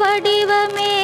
வடிவமே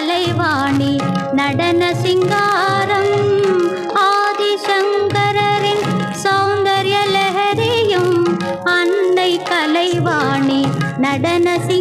கலைவாணி நடன சிங்காரம் ஆதிசங்கரின் சௌந்தர்ய லஹரியும் அன்னை கலைவாணி நடன சி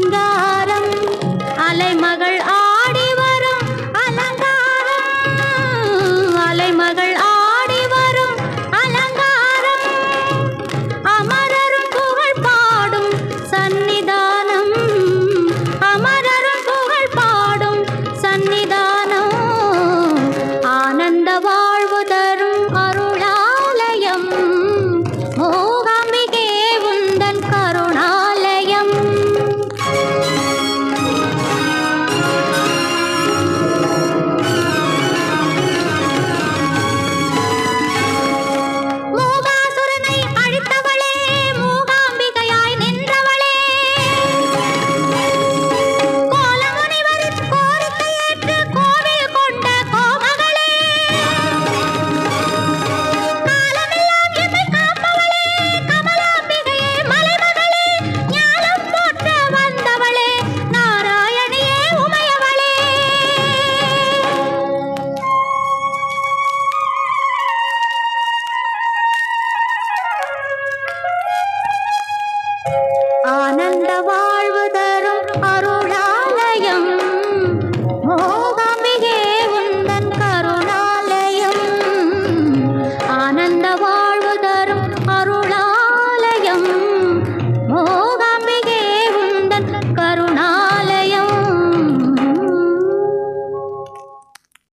never